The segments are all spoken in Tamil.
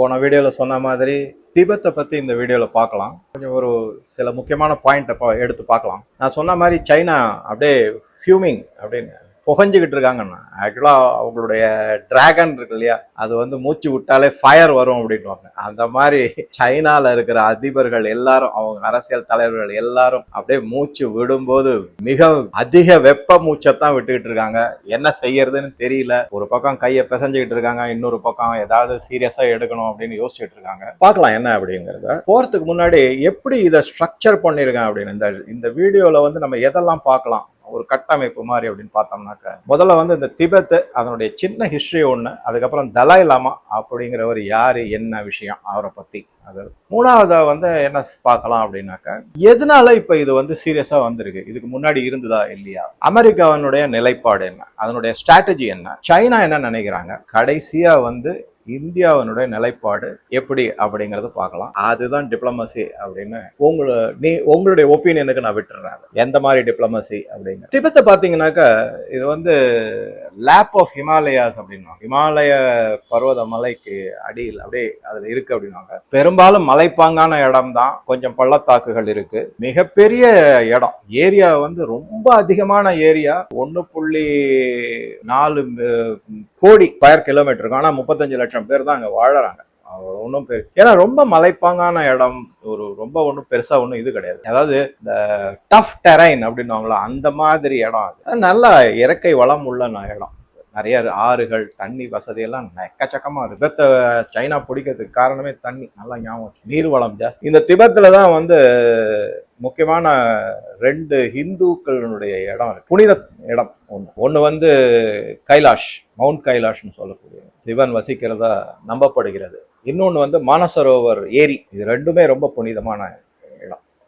போன வீடியோவில் சொன்ன மாதிரி திபெத்தை பற்றி இந்த வீடியோவில் பார்க்கலாம். கொஞ்சம் ஒரு சில முக்கியமான பாயிண்ட்டை எடுத்து பார்க்கலாம். நான் சொன்ன மாதிரி சைனா அப்படியே ஃபியூமிங் அப்படின்னு புகஞ்சுக்கிட்டு இருக்காங்கண்ணா ஆக்சுவலாக அவங்களுடைய டிராகன் இருக்கு இல்லையா? அது வந்து மூச்சு விட்டாலே ஃபயர் வரும் அப்படின்வாங்க அந்த மாதிரி சைனால இருக்கிற அதிபர்கள் எல்லாரும் அவங்க அரசியல் தலைவர்கள் எல்லாரும் அப்படியே மூச்சு விடும்போது மிக அதிக வெப்ப மூச்சைத்தான் விட்டுக்கிட்டு இருக்காங்க. என்ன செய்யறதுன்னு தெரியல. ஒரு பக்கம் கையை பிசைஞ்சுக்கிட்டு இருக்காங்க இன்னொரு பக்கம் ஏதாவது சீரியஸா எடுக்கணும் அப்படின்னு யோசிச்சுட்டு இருக்காங்க. பார்க்கலாம் என்ன அப்படிங்கறத. போறதுக்கு முன்னாடி எப்படி இதை ஸ்ட்ரக்சர் பண்ணிருக்காங்க அப்படின்னு இந்த இந்த வீடியோல வந்து நம்ம எதெல்லாம் பார்க்கலாம்? ஒரு கட்டமைப்பு மாதிரி அப்படின்னு பார்த்தோம்னாக்க முதல்ல வந்து இந்த திபெத்து அதனுடைய சின்ன ஹிஸ்ட்ரி ஒன்று அதுக்கப்புறம் தலாய் லாமா அப்படிங்கிறவர் யார் என்ன விஷயம் அவரை பற்றி அது மூணாவதாக வந்து என்ன பார்க்கலாம் அப்படின்னாக்க எதனால இப்போ இது வந்து சீரியஸாக வந்திருக்கு? இதுக்கு முன்னாடி இருந்ததா இல்லையா? அமெரிக்காவினுடைய நிலைப்பாடு என்ன? அதனுடைய ஸ்ட்ராட்டஜி என்ன? சைனா என்ன நினைக்கிறாங்க? கடைசியாக வந்து இந்தியாவினுடைய நிலைப்பாடு எப்படி அப்படிங்கறத பார்க்கலாம். அதுதான் டிப்ளமசி அப்படின்னு உங்களை நீ உங்களுடைய ஒப்பீனியனுக்கு நான் விட்டுறேன் எந்த மாதிரி டிப்ளமசி அப்படின்னு. திபத்தை பார்த்தீங்கன்னாக்கா இது வந்து லேப் ஆஃப் ஹிமாலயாஸ் அப்படின்னா ஹிமாலய பர்வத மலைக்கு அடியில் அப்படியே அதுல இருக்கு அப்படின்னாங்க பெரும்பாலும் மலைப்பாங்கான இடம் தான் கொஞ்சம் பள்ளத்தாக்குகள் இருக்கு. மிகப்பெரிய இடம். ஏரியா வந்து ரொம்ப அதிகமான ஏரியா. ஒன்று புள்ளி நாலு கோடி ஸ்கொயர் கிலோமீட்டருக்கு ஆனால் ஆனா முப்பத்தஞ்சு லட்சம் பேர் தான் அங்கே வாழறாங்க. ஒன்றும் பெரு ஏன்னா ரொம்ப மலைப்பாங்கான இடம் ஒரு ரொம்ப ஒன்றும் பெருசாக ஒன்றும் இது கிடையாது. அதாவது இந்த டஃப் டெரைன் அப்படின்னுவாங்களா அந்த மாதிரி இடம் அது. நல்லா இயற்கை வளம் உள்ள இடம். நிறைய ஆறுகள் தண்ணி வசதியெல்லாம் எக்கச்சக்கமாக எக்கச்சக்கமா சைனா பிடிக்கிறதுக்கு காரணமே தண்ணி. நல்லா ஞாபகம் நீர் வளம் ஜாஸ்தி. இந்த திபத்தில் தான் வந்து முக்கியமான ரெண்டு ஹிந்துக்களுடைய இடம் இருக்கு. புனித இடம் ஒன்று ஒன்று வந்து கைலாஷ் மவுண்ட் கைலாஷ்னு சொல்லக்கூடிய சிவன் வசிக்கிறதா நம்பப்படுகிறது. இன்னொன்று வந்து மானசரோவர் ஏரி. இது ரெண்டுமே ரொம்ப புனிதமான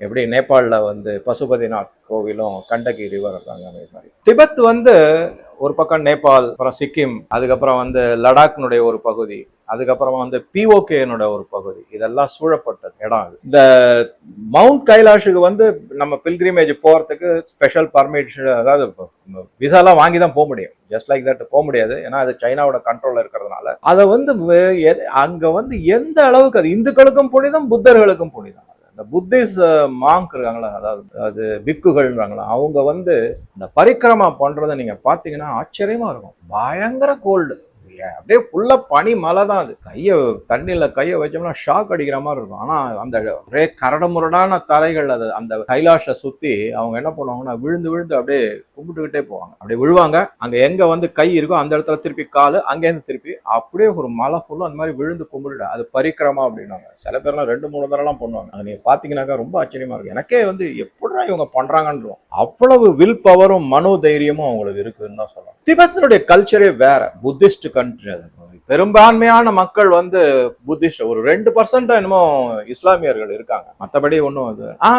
எப்படி நேபாளில் வந்து பசுபதிநாத் கோவிலும் கண்டகி ரிவர் இருக்காங்க அதே மாதிரி. திபெத் வந்து ஒரு பக்கம் நேபாள் அப்புறம் சிக்கிம் அதுக்கப்புறம் வந்து லடாக்னுடைய ஒரு பகுதி அதுக்கப்புறம் வந்து பிஓகேனுடைய ஒரு பகுதி. இதெல்லாம் சூழப்பட்டது இடம் அது. இந்த மவுண்ட் கைலாஷுக்கு வந்து நம்ம பில்கிரிமேஜ் போகிறதுக்கு ஸ்பெஷல் பர்மிஷன் அதாவது விசாலாம் வாங்கி தான் போக முடியும். ஜஸ்ட் லைக் தட் போக முடியாது. ஏன்னா அது சைனாவோட கண்ட்ரோலில் இருக்கிறதுனால. அதை வந்து அங்கே வந்து எந்த அளவுக்கு அது இந்துக்களுக்கும் புனிதம் புத்தர்களுக்கும் புனிதம். புத்திஸ் மாங்க் இருக்காங்களா அதாவது அது பிக்குகள்ன்றாங்களா? அவங்க வந்து இந்த பரிக்கிரமா பண்றதை நீங்க பாத்தீங்கன்னா ஆச்சரியமா இருக்கும். பயங்கர கோல்டு. அப்படியே ஃபுல்லாக பனி மலை தான் அது. கையை தண்ணியில கையை வச்சோம்னா ஷாக் அடிக்கிற மாதிரி இருக்கும். ஆனால் அந்த ஒரே கரடுமுரடான தரைகள் அது அந்த கைலாஷை சுற்றி அவங்க என்ன பண்ணுவாங்கன்னா விழுந்து விழுந்து அப்படியே கும்பிட்டுக்கிட்டே போவாங்க. அப்படியே விழுவாங்க. அங்க எங்க வந்து கை இருக்கோ அந்த இடத்துல திருப்பி காலு அங்கேருந்து திருப்பி அப்படியே ஒரு மலை ஃபுல்லும் அந்த மாதிரி விழுந்து கும்பிட்டுட்டு அது பரிக்கிரமா அப்படின்னாங்க சில பேர்லாம் ரெண்டு மூணு தடவைலாம் பண்ணுவாங்க. அது நீங்கள் பார்த்தீங்கன்னாக்கா ரொம்ப ஆச்சரியமா இருக்கும் எனக்கே வந்து எப்படிடா இவங்க பண்ணுறாங்கன்றோம் அவ்வளவு வில் பவரும் மனோ தைரியமும் அவங்களுக்கு இருக்குன்னு தான் சொல்லலாம் திபத்தினுடைய கல்ச்சரே வேற. புத்திஸ்ட் கண்ட்ரி அது பெரும்பான்மையான மக்கள் வந்து புத்திஸ்ட். ஒரு ரெண்டு பர்சன்ட் என்னமோ இஸ்லாமியர்கள் இருக்காங்க. மற்றபடி ஒன்றும் அது ஆ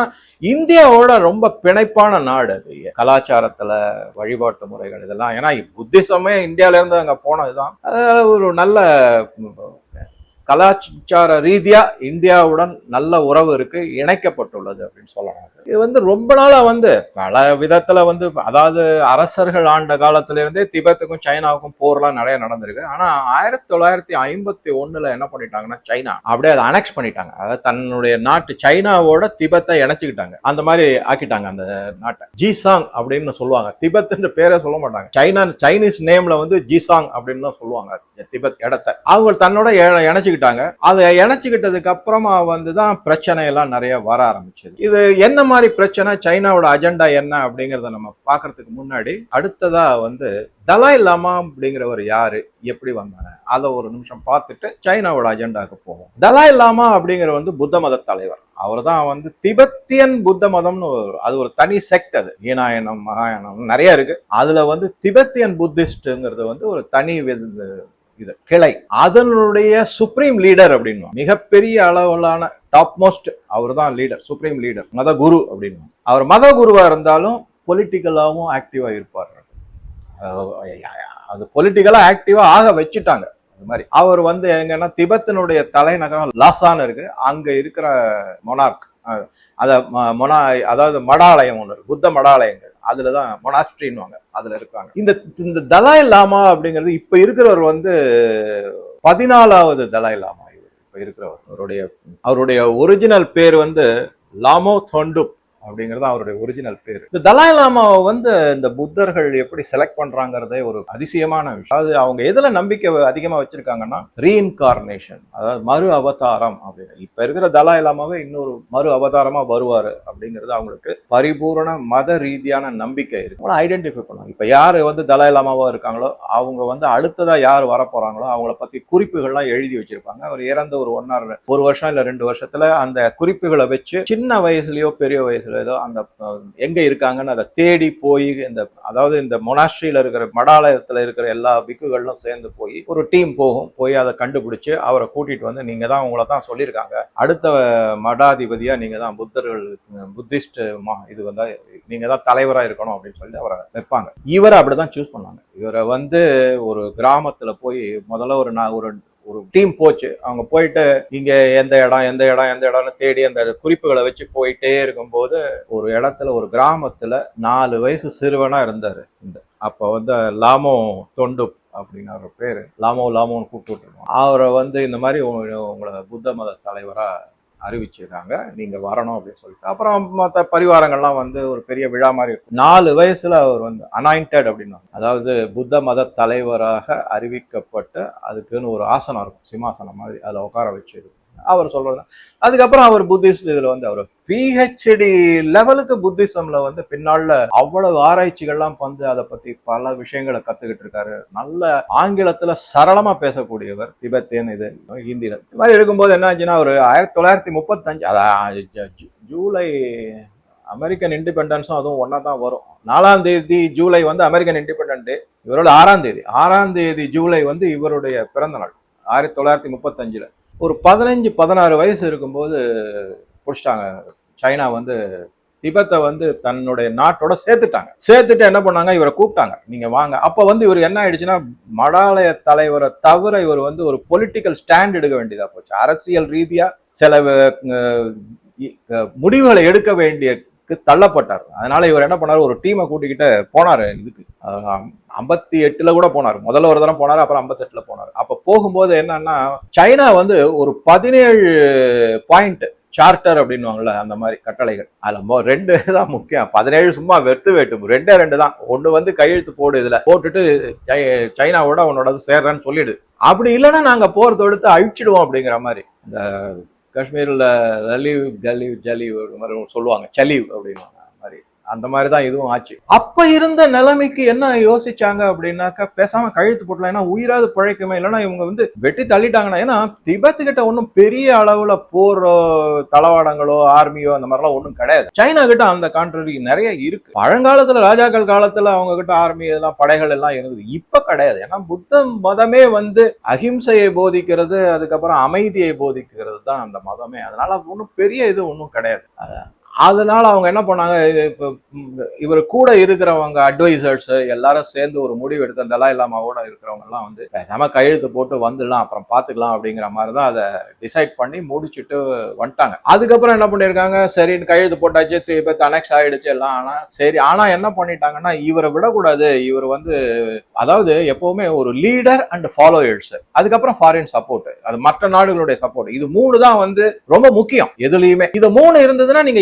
இந்தியாவோட ரொம்ப பிணைப்பான நாடு அது. கலாச்சாரத்தில் வழிபாட்டு முறைகள் இதெல்லாம். ஏன்னா புத்திசமே இந்தியாவிலேருந்து அங்கே போனதுதான். அது ஒரு நல்ல கலாச்சார ரீதியா இந்தியாவுடன் நல்ல உறவு இருக்கு இணைக்கப்பட்டுள்ளது அப்படின்னு சொல்லலாம். இது வந்து ரொம்ப நாளா வந்து பல விதத்துல வந்து அதாவது அரசர்கள் ஆண்ட காலத்துல இருந்தே திபெத்துக்கும் சைனாவுக்கும் போர்லாம் நிறைய நடந்திருக்கு. ஆனா ஆயிரத்தி தொள்ளாயிரத்தி ஐம்பத்தி ஒண்ணுல என்ன பண்ணிட்டாங்கன்னா சைனா அப்படியே அதை அனெக்ஸ் பண்ணிட்டாங்க. அதாவது தன்னுடைய நாட்டு சைனாவோட திபெத்தை இணைச்சிக்கிட்டாங்க. அந்த மாதிரி ஆக்கிட்டாங்க அந்த நாட்டை. ஜிசாங் அப்படின்னு சொல்லுவாங்க. திபெத்துன்ற பேரே சொல்ல மாட்டாங்க. சைனா சைனீஸ் நேம்ல வந்து ஜிசாங் அப்படின்னு தான் சொல்லுவாங்க. திபெத் இடத்த. அவங்க தன்னோட இணைச்சு இணைச்சுக்கிட்டாங்க. அதை இணைச்சுக்கிட்டதுக்கு அப்புறமா வந்து தான் பிரச்சனை எல்லாம் நிறைய வர ஆரம்பிச்சது. இது என்ன மாதிரி பிரச்சனை? சைனாவோட அஜெண்டா என்ன அப்படிங்கறத நம்ம பார்க்கறதுக்கு முன்னாடி அடுத்ததா வந்து தலாய் லாமா அப்படிங்கிறவர் யாரு? எப்படி வந்தாங்க அதை ஒரு நிமிஷம் பார்த்துட்டு சைனாவோட அஜெண்டாக்கு போவோம். தலாய் லாமா அப்படிங்கிற வந்து புத்த மத தலைவர். அவர் தான் வந்து திபெத்தியன் புத்த மதம்னு ஒரு- அது ஒரு தனி செக்ட் அது. ஈனாயனம் மகாயானம் நிறைய இருக்கு. அதுல வந்து திபெத்தியன் புத்திஸ்ட்ங்கிறது வந்து ஒரு தனி வித- இது கிளை. அதனுடைய சுப்ரீம் லீடர் அப்படின்னு மிகப்பெரிய அளவிலான டாப் மோஸ்ட் அவர் தான் லீடர் சுப்ரீம் லீடர் மத குரு அப்படின்னு அவர் மத குருவா இருந்தாலும் பொலிட்டிக்கலாகவும் ஆக்டிவா இருப்பார் அது- அது பொலிட்டிக்கலா ஆக்டிவா ஆக வச்சுட்டாங்க. அது மாதிரி. அவர் வந்து எங்கன்னா திபெத்தினுடைய தலைநகரம் லாசான் இருக்கு. அங்க இருக்கிற மொனார்க் அத மொனா அதாவது மடாலயம் ஒன்று புத்த மடாலயங்கள். அதுலதான் மொனாஸ்ட்ரின்வாங்க அதுல இருக்காங்க. இந்த இந்த தலாய் லாமா அப்படிங்கிறது இப்ப இருக்கிறவர் வந்து பதினாலாவது தலாய் லாமா இவர். இப்ப இருக்கிறவர். அவருடைய அவருடைய ஒரிஜினல் பேர் வந்து லாமோ தொண்டுப் அப்படிங்கிறது அவருடைய ஒரிஜினல் பேர். இந்த தலாய் லாமாவை வந்து இந்த புத்தர்கள் எப்படி செலக்ட் பண்றாங்கிறதே ஒரு அதிசயமான விஷயம். அது அவங்க எதுல நம்பிக்கை அதிகமா வச்சிருக்காங்கன்னா ரீஇன்கார்னேஷன் அதாவது மறு அவதாரம் அப்படின்னு. இப்ப இருக்கிற தலாய் லாமாவே இன்னொரு மறு அவதாரமா வருவாரு அப்படிங்கிறது அவங்களுக்கு பரிபூரண மத ரீதியான நம்பிக்கை இருக்கு. அவங்கள ஐடென்டிஃபை பண்ணுவாங்க இப்ப யாரு வந்து தலாய் லாமாவா இருக்காங்களோ அவங்க வந்து அடுத்ததா யார் வரப்போறாங்களோ அவங்கள பத்தி குறிப்புகள்லாம் எழுதி வச்சிருப்பாங்க. அவர் இறந்த ஒரு ஒன்னார் ஒரு வருஷம் இல்ல ரெண்டு வருஷத்துல அந்த குறிப்புகளை வச்சு சின்ன வயசுலயோ பெரிய வயசுல ஏதோ அந்த எங்கே இருக்காங்கன்னு அதை தேடி போய் இந்த அதாவது இந்த மொனாஸ்ட்ரியில் இருக்கிற மடாலயத்தில் இருக்கிற எல்லா பிக்குகளும் சேர்ந்து போய் ஒரு டீம் போகும் போய் அதை கண்டுபிடிச்சு அவரை கூட்டிகிட்டு வந்து நீங்கள் தான் உங்களை தான் சொல்லியிருக்காங்க. அடுத்த மடாதிபதியாக நீங்கள் தான் புத்தர்கள் புத்திஸ்ட் இது வந்து நீங்கள் தான் தலைவராக இருக்கணும் அப்படின்னு சொல்லி அவரை வைப்பாங்க. இவரை அப்படிதான் சூஸ் பண்ணாங்க. இவரை வந்து ஒரு கிராமத்தில் போய் முதல்ல ஒரு நான் ஒரு ஒரு டீம் போச்சு. அவங்க போயிட்டு இங்க எந்த இடம் எந்த இடம் எந்த இடம்னு தேடி அந்த குறிப்புகளை வச்சு போயிட்டே இருக்கும்போது ஒரு இடத்துல ஒரு கிராமத்துல நாலு வயசு சிறுவனா இருந்தாரு. இந்த அப்ப வந்து லாமோ தொண்டு அப்படின்னு அவர் பேரு. லாமோ லாமோன்னு கூப்பிட்டு அவரை வந்து இந்த மாதிரி உங்களை புத்த மத தலைவரா அறிவிச்சிருக்காங்க. நீங்க வரணும் அப்படின்னு சொல்லிட்டு. அப்புறம் மற்ற பரிவாரங்கள்லாம் வந்து ஒரு பெரிய விழா மாதிரி இருக்கும். நாலு வயசுல அவர் வந்து அனாயிண்டட் அப்படின்னு அதாவது புத்த மத தலைவராக அறிவிக்கப்பட்டு அதுக்குன்னு ஒரு ஆசனம் இருக்கும். சிம்மாசனம் மாதிரி அதில் உட்கார வச்சிருக்கும் அவர் சொல்றது அதுக்கப்புறம் அவர் புத்திஸ்ட் இதுல வந்து அவர். பிஹெச்டி லெவலுக்கு புத்திசம்ல வந்து பின்னால அவ்வளவு ஆராய்ச்சிகள்லாம் வந்து அதை பத்தி பல விஷயங்களை கத்துக்கிட்டு இருக்காரு. நல்ல ஆங்கிலத்துல சரளமா பேசக்கூடியவர் திபெத்தியன் இது ஹிந்தியில. இது மாதிரி இருக்கும்போது என்ன ஆச்சுன்னா ஒரு ஆயிரத்தி தொள்ளாயிரத்தி முப்பத்தஞ்சு அதான் ஜூலை அமெரிக்கன் இண்டிபெண்டன்ஸும் அதுவும் ஒன்றா தான் வரும். நாலாம் தேதி ஜூலை வந்து அமெரிக்கன் இண்டிபெண்டன்ட் டே இவரோட ஆறாம் தேதி. ஆறாம் தேதி ஜூலை வந்து இவருடைய பிறந்த நாள் ஆயிரத்தி தொள்ளாயிரத்தி முப்பத்தஞ்சில். ஒரு பதினஞ்சு பதினாறு வயசு இருக்கும்போது பிடிச்சிட்டாங்க. சைனா வந்து திபெத்தை வந்து தன்னுடைய நாட்டோட சேர்த்துட்டாங்க. சேர்த்துட்டு என்ன பண்ணாங்க? இவரை கூப்பிட்டாங்க. நீங்க வாங்க. அப்ப வந்து இவர் என்ன ஆயிடுச்சுன்னா மடாலய தலைவரை தவிர இவர் வந்து ஒரு பொலிட்டிக்கல் ஸ்டாண்ட் எடுக்க வேண்டியதா போச்சு. அரசியல் ரீதியா சில இ- முடிவுகளை எடுக்க வேண்டிய தள்ளப்பட்டார். அதனால இவர் என்ன பண்ணாரு? ஒரு டீமை கூட்டிக்கிட்டு போனார் இதுக்கு. ஐம்பத்தி எட்டுல கூட போனார். முதல்ல ஒரு தரம் போனார் அப்புறம் ஐம்பத்தெட்டுல போனார். அப்ப போகும்போது என்னன்னா சைனா வந்து ஒரு பதினேழு பாயிண்ட் சார்ட்டர் அப்படின்வாங்கல்ல அந்த மாதிரி கட்டளைகள். அதுல ரெண்டு தான் முக்கியம். பதினேழு சும்மா வெத்து வேட்டும் ரெண்டே ரெண்டு தான். ஒண்ணு வந்து கையெழுத்து போடு இதுல. போட்டுட்டு சை- சைனாவோட உன்னோட சேர்றேன்னு சொல்லிடு. அப்படி இல்லைன்னா நாங்க போர் தொடுத்து அழிச்சிடுவோம் அப்படிங்கிற மாதிரி. இந்த காஷ்மீரில் லலீவ் கலீவ் ஜலீவ் மாதிரி சொல்லுவாங்க சலீவ் அப்படின்னுவாங்க அந்த மாதிரி தான் இதுவும் ஆச்சு. அப்ப இருந்த நிலைமைக்கு என்ன யோசிச்சாங்க அப்படின்னாக்கா பேசாம கழுத்து போட்டலாம் ஏன்னா உயிராது பிழைக்குமே இல்லைன்னா இவங்க வந்து வெட்டி தள்ளிட்டாங்கன்னா ஏன்னா திபெத்து கிட்ட ஒன்றும் பெரிய அளவுல போர் தளவாடங்களோ ஆர்மியோ அந்த மாதிரிலாம் ஒன்றும் கிடையாது. சைனா கிட்ட அந்த கான்ட்ரரி நிறைய இருக்கு. பழங்காலத்துல ராஜாக்கள் காலத்துல அவங்க கிட்ட ஆர்மி இதெல்லாம் படைகள் எல்லாம் இருந்தது. இப்ப கிடையாது. ஏன்னா புத்த மதமே வந்து அகிம்சையை போதிக்கிறது அதுக்கப்புறம் அமைதியை போதிக்கிறது தான் அந்த மதமே. அதனால ஒன்றும் பெரிய இது ஒன்றும் கிடையாது. அதான். அதனால அவங்க என்ன பண்ணாங்க இப்போ இவர் கூட இருக்கிறவங்க அட்வைசர்ஸ் எல்லாரும் சேர்ந்து ஒரு முடிவு எடுத்து அந்த எல்லாம் இல்லாமவோட இருக்கிறவங்க எல்லாம் வந்து பேசாம கையெழுத்து போட்டு வந்துடலாம் அப்புறம் பாத்துக்கலாம் அப்படிங்கிற மாதிரி தான் அதை டிசைட் பண்ணி முடிச்சுட்டு வந்துட்டாங்க. அதுக்கப்புறம் என்ன பண்ணிருக்காங்க சரின்னு கையெழுத்து போட்டாச்சு இப்போ அனெக்ஸ் ஆயிடுச்சு எல்லாம். ஆனா சரி ஆனா என்ன பண்ணிட்டாங்கன்னா இவரை விடக்கூடாது. இவர் வந்து அதாவது எப்பவுமே ஒரு லீடர் அண்ட் ஃபாலோயர்ஸ் அதுக்கப்புறம் ஃபாரின் சப்போர்ட் அது மற்ற நாடுகளுடைய சப்போர்ட் இது மூணு தான் வந்து ரொம்ப முக்கியம் எதுலயுமே. இது மூணு இருந்ததுன்னா நீங்க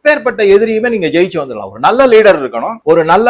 எப்பேற்பட்ட எதிரியுமே நீங்க ஜெயிச்சு வந்துடலாம். ஒரு நல்ல லீடர் இருக்கணும் ஒரு நல்ல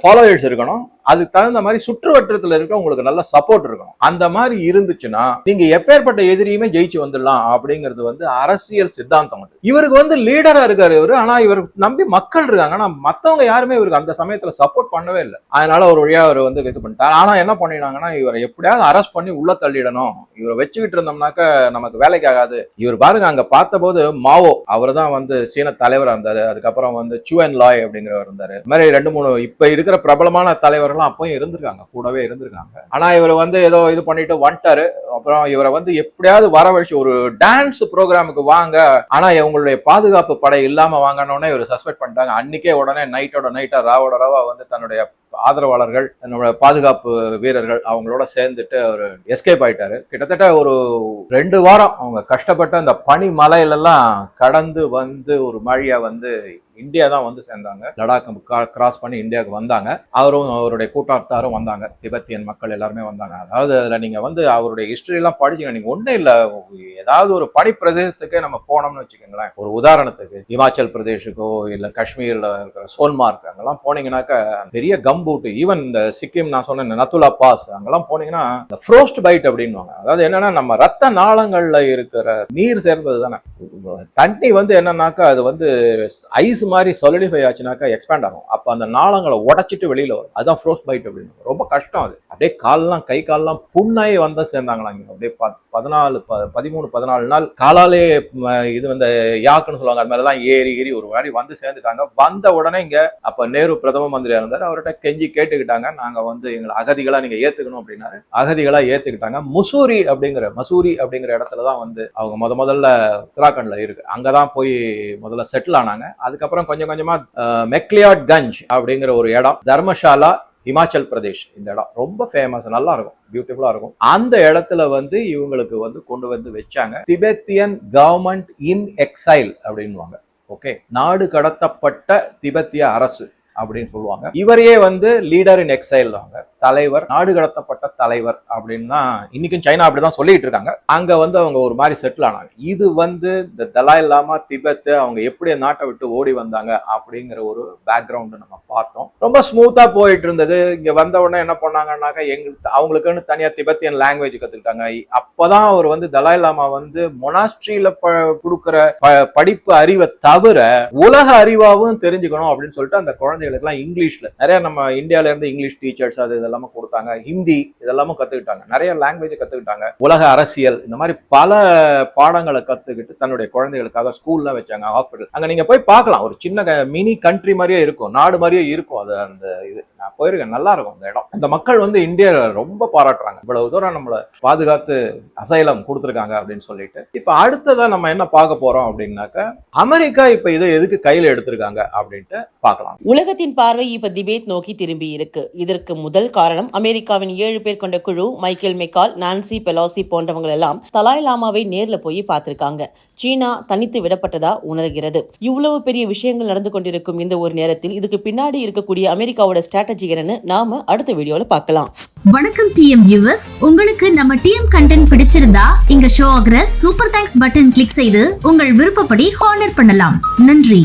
ஃபாலோயர்ஸ் இருக்கணும் அதுக்கு தகுந்த மாதிரி சுற்று வட்டத்துல இருக்க உங்களுக்கு நல்ல சப்போர்ட் இருக்கணும். அந்த மாதிரி இருந்துச்சுன்னா நீங்க எப்பேற்பட்ட எதிரியுமே ஜெயிச்சு வந்துடலாம் அப்படிங்கிறது வந்து அரசியல் சித்தாந்தம் அது. இவருக்கு வந்து லீடரா இருக்காரு இவரு. ஆனா இவர் நம்பி மக்கள் இருக்காங்க. ஆனா மத்தவங்க யாருமே இவருக்கு அந்த சமயத்துல சப்போர்ட் பண்ணவே இல்லை. அதனால ஒரு வழியா அவர் வந்து இது பண்ணிட்டார். ஆனா என்ன பண்ணினாங்கன்னா இவரை எப்படியாவது அரெஸ்ட் பண்ணி உள்ள தள்ளிடணும். இவரை வச்சுக்கிட்டு இருந்தோம்னாக்க நமக்கு வேலைக்கு ஆகாது. இவர் பாருங்க அங்க பார்த்தபோது மாவோ அவர் தான் வந்து சீன தலைவராக இருந்தார். அதுக்கப்புறம் வந்து சுவன் லாய் அப்படிங்கிறவர் இருந்தார். இந்த மாதிரி ரெண்டு மூணு இப்போ இருக்கிற பிரபலமான தலைவர்கள்லாம் அப்பவும் இருந்திருக்காங்க. கூடவே இருந்திருக்காங்க. ஆனால் இவர் வந்து ஏதோ இது பண்ணிட்டு வந்துட்டாரு. அப்புறம் இவரை வந்து எப்படியாவது வரவழைச்சு ஒரு டான்ஸ் ப்ரோக்ராமுக்கு வாங்க. ஆனால் இவங்களுடைய பாதுகாப்பு படை இல்லாமல் வாங்கினோடனே இவர் சஸ்பெண்ட் பண்ணிட்டாங்க. அன்னைக்கே உடனே நைட்டோட நைட்டாக ராவோட ராவா வந்து தன்னுடைய ஆதரவாளர்கள் நம்மளோட பாதுகாப்பு வீரர்கள் அவங்களோட சேர்ந்துட்டு அவர் எஸ்கேப் ஆயிட்டாரு. கிட்டத்தட்ட ஒரு ரெண்டு வாரம் அவங்க கஷ்டப்பட்ட அந்த பனி மலையிலெல்லாம் கடந்து வந்து ஒரு மழையா வந்து இந்தியா தான் வந்து சேர்ந்தாங்க. லடாக் கிராஸ் பண்ணி இந்தியாவுக்கு வந்தாங்க. அவரும் அவருடைய கூட்டாத்தாரும் வந்தாங்க. திபெத்தியன் மக்கள் எல்லாருமே வந்தாங்க. அதாவது அதில் நீங்கள் வந்து அவருடைய ஹிஸ்டரியெல்லாம் எல்லாம் படிச்சீங்க நீங்கள் ஒன்றும் இல்லை. ஏதாவது ஒரு பனிப்பிரதேசத்துக்கே நம்ம போனோம்னு வச்சுக்கோங்களேன். ஒரு உதாரணத்துக்கு இமாச்சல் பிரதேஷுக்கோ இல்லை காஷ்மீரில் இருக்கிற சோன்மார்க் அங்கெல்லாம் போனீங்கன்னாக்கா பெரிய கம்பூட்டு ஈவன் இந்த சிக்கிம் நான் சொன்ன இந்த நத்துலா பாஸ் அங்கெல்லாம் போனீங்கன்னா இந்த ஃப்ரோஸ்ட் பைட் அப்படின்னுவாங்க. அதாவது என்னன்னா நம்ம ரத்த நாளங்களில் இருக்கிற நீர் சேர்ந்தது தானே தண்ணி வந்து என்னன்னாக்கா அது வந்து ஐஸ் மாதிரி சொலிடிஃபை ஆச்சுனாக்கா எக்ஸ்பேண்ட் ஆகும். அப்போ அந்த நாளங்களை உடச்சிட்டு வெளியில வரும். அதுதான் ஃப்ரோஸ் பைட் அப்படின்னு. ரொம்ப கஷ்டம் அது. அப்படியே கால்லாம் கை கால்லாம் புண்ணாயி வந்தா சேர்ந்தாங்களா இங்கே. அப்படியே பதினாலு ப- பதிமூணு பதினாலு நாள் காலாலே இது வந்து யாக்குன்னு சொல்லுவாங்க. அது மாதிரிலாம் ஏறி ஏறி ஒரு மாதிரி வந்து சேர்ந்துட்டாங்க. வந்த உடனே இங்க அப்போ நேரு பிரதம மந்திரியாக இருந்தார். அவர்கிட்ட கெஞ்சி கேட்டுக்கிட்டாங்க. நாங்கள் வந்து எங்களை அகதிகளாக நீங்கள் ஏற்றுக்கணும் அப்படின்னாரு. அகதிகளாக ஏற்றுக்கிட்டாங்க முசூரி அப்படிங்கிற மசூரி அப்படிங்கிற இடத்துல தான் வந்து அவங்க முத முதல்ல உத்தராகண்ட்ல இருக்கு. அங்கதான் போய் முதல்ல செட்டில் ஆனாங்க. அதுக்கப்புறம் கொஞ்சம் கொஞ்சமா மெக்லியாட் கஞ்ச் அப்படிங்கிற ஒரு இடம் தர்மசாலா இமாச்சல் பிரதேஷ் இந்த இடம். ரொம்ப ஃபேமஸ் நல்லா இருக்கும் பியூட்டிஃபுல்லா இருக்கும். அந்த இடத்துல வந்து இவங்களுக்கு வந்து கொண்டு வந்து வச்சாங்க திபெத்தியன் கவர்மெண்ட் இன் எக்ஸைல் அப்படின்னுவாங்க. ஓகே நாடு கடத்தப்பட்ட திபெத்திய அரசு அப்படின்னு சொல்லுவாங்க. இவரையே வந்து லீடர் இன் எக்ஸைல் தலைவர் நாடு கடத்தப்பட்ட தலைவர் அப்படின்னா இன்னைக்கும் சைனா அப்படிதான் சொல்லிட்டு இருக்காங்க. அங்க வந்து அவங்க ஒரு மாதிரி செட்டில் ஆனாங்க. இது வந்து இந்த தலாய் லாமா திபெத் அவங்க எப்படி நாட்டை விட்டு ஓடி வந்தாங்க அப்படிங்கிற ஒரு பேக்ரவுண்ட் நம்ம பார்த்தோம். ரொம்ப ஸ்மூத்தா போயிட்டு இருந்தது. இங்க வந்த உடனே என்ன பண்ணாங்கன்னாக்கா எங்களுக்கு அவங்களுக்குன்னு தனியா திபெத்தியன் லாங்குவேஜ் கத்துக்கிட்டாங்க. அப்பதான் அவர் வந்து தலாய் லாமா வந்து மொனாஸ்ட்ரியில கொடுக்குற ப- படிப்பு அறிவை தவிர உலக அறிவாவும் தெரிஞ்சுக்கணும் அப்படின்னு சொல்லிட்டு அந்த குழந்தைகளுக்கு எல்லாம் இங்கிலீஷ்ல நிறைய நம்ம இந்தியால இருந்து இங்கிலீஷ் டீச்சர்ஸ் அது இதெல்லாமே கொடுத்தாங்க. ஹிந்தி இதெல்லாமே கத்துக்கிட்டாங்க. நிறைய லாங்குவேஜ் கத்துக்கிட்டாங்க. உலக அரசியல் இந்த மாதிரி பல பாடங்களை கத்துக்கிட்டு தன்னுடைய குழந்தைகளுக்காக ஸ்கூல்ல வச்சாங்க ஹாஸ்பிட்டல் அங்க நீங்க போய் பார்க்கலாம். ஒரு சின்ன மினி கண்ட்ரி மாதிரியே இருக்கும். நாடு மாதிரியே இருக்கும். அது அந்த இது. நான் போயிருக்கேன் நல்லா இருக்கும் அந்த இடம். இந்த மக்கள் வந்து இந்தியாவில் ரொம்ப பாராட்டுறாங்க. இவ்வளவு தூரம் நம்மளை பாதுகாத்து அசைலம் கொடுத்துருக்காங்க அப்படின்னு சொல்லிட்டு. இப்போ அடுத்ததான் நம்ம என்ன பார்க்க போறோம் அப்படின்னாக்க அமெரிக்கா இப்போ இதை எதுக்கு கையில் எடுத்திருக்காங்க அப்படின்ட்டு பார்க்கலாம். உலகத்தின் பார்வை இப்போ திபேத் நோக்கி திரும்பி இருக்கு. இதற்கு முதல் காரணம் அமெரிக்காவின் ஏழு பேர் கொண்ட குழு மைக்கேல் மெக்கால் நான்சி பெலாசி போன்றவங்க எல்லாம் தலாய் லாமாவை நேரில் போய் பார்த்திருக்காங்க. சீனா தனித்து விடப்பட்டதா உணர்கிறது. இவ்வளவு பெரிய விஷயங்கள் நடந்து கொண்டிருக்கும் இந்த ஒரு நேரத்தில் இதுக்கு பின்னாடி இருக்கக்கூடிய அமெரிக்காவோட ஸ்ட்ராட்டஜி என்னன்னு நாம அடுத்த வீடியோல பார்க்கலாம். வணக்கம் டிஎம் வியூவர்ஸ் உங்களுக்கு நம்ம டிஎம் கண்டென்ட் பிடிச்சிருந்தா இங்க ஷோ ஆகிற சூப்பர் தேங்க்ஸ் பட்டன் கிளிக் செய்து உங்கள் விருப்பப்படி ஹானர் பண்ணலாம். நன்றி.